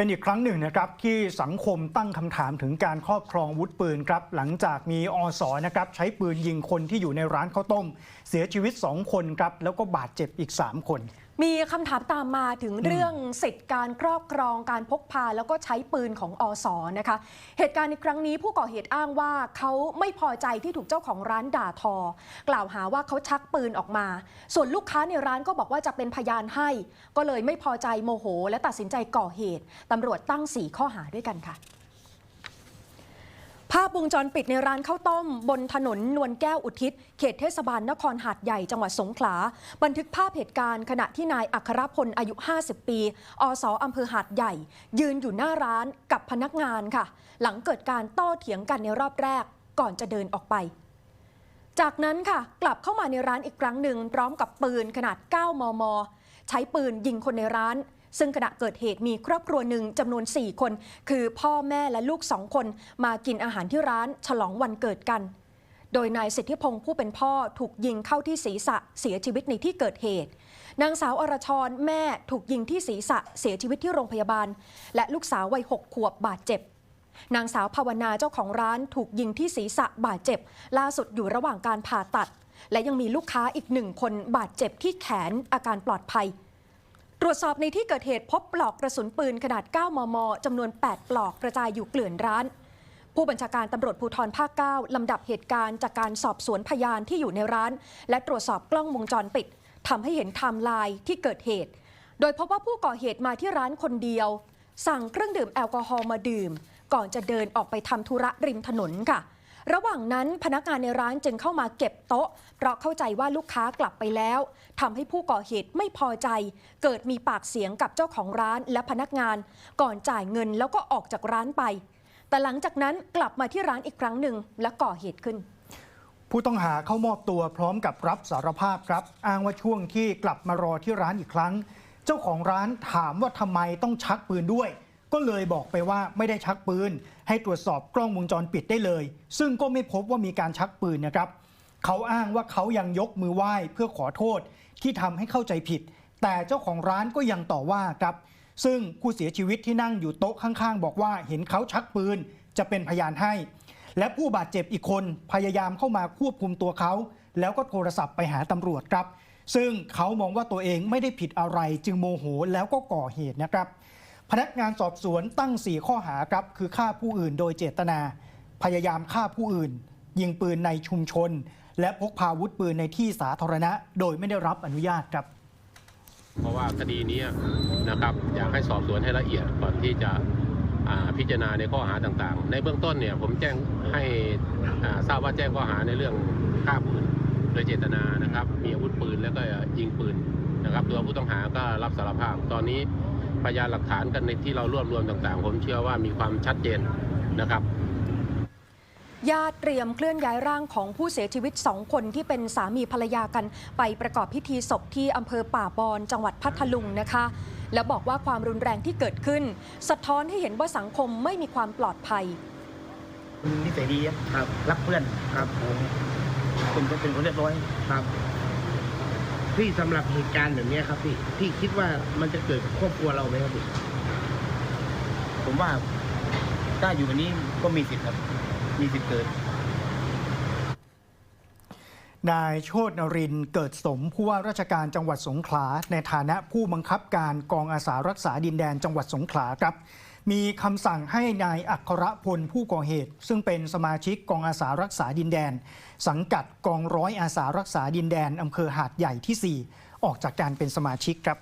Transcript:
เป็นอีกครั้งหนึ่งนะครับที่สังคมตั้งคำถามถึงการครอบครองวุธปืนครับหลังจากมีอสนะครับใช้ปืนยิงคนที่อยู่ในร้านข้าวต้ม เสียชีวิต 2 คนครับแล้วก็บาดเจ็บอีก 3 คน มีคำถามตามมาถึงเรื่องสิทธิ์การครอบครองการพกพาแล้วก็ใช้ปืนของอสนะคะ เหตุการณ์ในครั้งนี้ผู้ก่อเหตุอ้างว่าเขาไม่พอใจที่ถูกเจ้าของร้านด่าทอ กล่าวหาว่าเขาชักปืนออกมา ส่วนลูกค้าในร้านก็บอกว่าจะเป็นพยานให้ ก็เลยไม่พอใจโมโห และตัดสินใจก่อเหตุตำรวจตั้ง 4 ข้อหาด้วยกันค่ะ ภาพวงจรปิดในร้านข้าวต้ม บนถนนนวลแก้วอุทิศ เขตเทศบาลนครหาดใหญ่จังหวัดสงขลา บันทึกภาพเหตุการณ์ขณะที่นายอัครพลอายุ 50 ปี อสอำเภอหาดใหญ่ ยืนอยู่หน้าร้านกับพนักงานค่ะ หลังเกิดการโต้เถียงกันในรอบแรก ก่อนจะเดินออกไป จากนั้นค่ะ กลับเข้ามาในร้านอีกครั้งหนึ่งพร้อมกับปืนขนาด 9 มม ใช้ปืนยิงคนในร้าน ซึ่งขณะเกิดเหตุมีครอบครัวหนึ่งจำนวน 4 คน คือพ่อแม่และลูกสองคน มากินอาหารที่ร้านฉลองวันเกิดกัน โดยนายสิทธิพงศ์ผู้เป็นพ่อถูกยิงเข้าที่ศีรษะเสียชีวิตในที่เกิดเหตุ นางสาวอรชรแม่ถูกยิงที่ศีรษะเสียชีวิตที่โรงพยาบาล และลูกสาววัยหกขวบบาดเจ็บนางสาวภาวนาเจ้าของร้านถูกยิงที่ศีรษะบาดเจ็บ ล่าสุดอยู่ระหว่างการผ่าตัด และยังมีลูกค้าอีกหนึ่งคนบาดเจ็บที่แขนอาการปลอดภัย ตรวจสอบในที่เกิดเหตุพบปลอกกระสุนปืนขนาด 9 มม จำนวน 8 ปลอกกระจายอยู่เกลื่อนร้าน ผู้บัญชาการตำรวจภูธรภาค 9 ลำดับเหตุการณ์จากการสอบสวนพยานที่อยู่ในร้าน และตรวจสอบกล้องวงจรปิดทำให้เห็นไทม์ไลน์ที่เกิดเหตุ โดยพบว่าผู้ก่อเหตุมาที่ร้านคนเดียว สั่งเครื่องดื่มแอลกอฮอล์มาดื่ม ก่อนจะเดินออกไปทำธุระริมถนนค่ะ ระหว่างนั้นพนักงานในร้านจึงเข้ามาเก็บโต๊ะ เพราะเข้าใจว่าลูกค้ากลับไปแล้วทำให้ผู้ก่อเหตุไม่พอใจ เกิดมีปากเสียงกับเจ้าของร้านและพนักงาน ก่อนจ่ายเงินแล้วก็ออกจากร้านไป แต่หลังจากนั้นกลับมาที่ร้านอีกครั้งหนึ่งและก่อเหตุขึ้นผู้ต้องหาเข้ามอบตัวพร้อมกับรับสารภาพครับ อ้างว่าช่วงที่กลับมารอที่ร้านอีกครั้ง เจ้าของร้านถามว่าทำไมต้องชักปืนด้วย ก็เลยบอกไปว่าไม่ได้ชักปืน ให้ตรวจสอบกล้องวงจรปิดได้เลย ซึ่งก็ไม่พบว่ามีการชักปืนนะครับ เขาอ้างว่าเขายังยกมือไหว้เพื่อขอโทษที่ทำให้เข้าใจผิด แต่เจ้าของร้านก็ยังต่อว่าครับ ซึ่งผู้เสียชีวิตที่นั่งอยู่โต๊ะข้างๆ บอกว่าเห็นเขาชักปืนจะเป็นพยานให้ และผู้บาดเจ็บอีกคนพยายามเข้ามาควบคุมตัวเขา แล้วก็โทรศัพท์ไปหาตำรวจครับ ซึ่งเขามองว่าตัวเองไม่ได้ผิดอะไรจึงโมโหแล้วก็ก่อเหตุนะครับ พนักงานสอบสวนตั้ง 4 ข้อหาครับ คือฆ่าผู้อื่นโดยเจตนา พยายามฆ่าผู้อื่น ยิงปืนในชุมชน และพกพาอาวุธปืนในที่สาธารณะ โดยไม่ได้รับอนุญาตครับ เพราะว่าคดีนี้นะครับอยากให้สอบสวนให้ละเอียดก่อนที่จะพิจารณาในข้อหาต่างๆ ในเบื้องต้นเนี่ยผมแจ้งให้ทราบว่าแจ้งข้อหาในเรื่องฆ่าผู้อื่นโดยเจตนานะครับ มีอาวุธปืนแล้วก็ยิงปืนนะครับ ตัวผู้ต้องหาก็รับสารภาพ ตอนนี้ พยานหลักฐานกันในที่เรารวบรวมต่างๆ ผมเชื่อว่ามีความชัดเจนนะครับญาติเตรียมเคลื่อนย้ายร่างของผู้เสียชีวิตสองคนที่เป็นสามีภรรยากัน ไปประกอบพิธีศพที่อำเภอป่าบอนจังหวัดพัทลุงนะคะ แล้วบอกว่าความรุนแรงที่เกิดขึ้น สะท้อนให้เห็นว่าสังคมไม่มีความปลอดภัยนิสัยดีครับรักเพื่อนครับผมเป็นคนเป็นคนเรียบร้อยครับ พี่สำหรับเหตุการณ์แบบเนี้ยครับพี่พี่คิดว่ามันจะเกิดกับครอบครัวเราไหมครับพี่ผมว่าถ้าอยู่วันนี้ก็มีสิทธิ์ครับ มีสิทธิ์เกิด นายโชตนรินทร์เกิดสมผู้ว่าราชการจังหวัดสงขลา ในฐานะผู้บังคับการกองอาสารักษาดินแดนจังหวัดสงขลาครับ มีคำสั่งให้นายอัครพลผู้ก่อเหตุ ซึ่งเป็นสมาชิกกองอาสารักษาดินแดน สังกัดกองร้อยอาสารักษาดินแดนอำเภอหาดใหญ่ที่ 4 ออกจากการเป็นสมาชิกครับ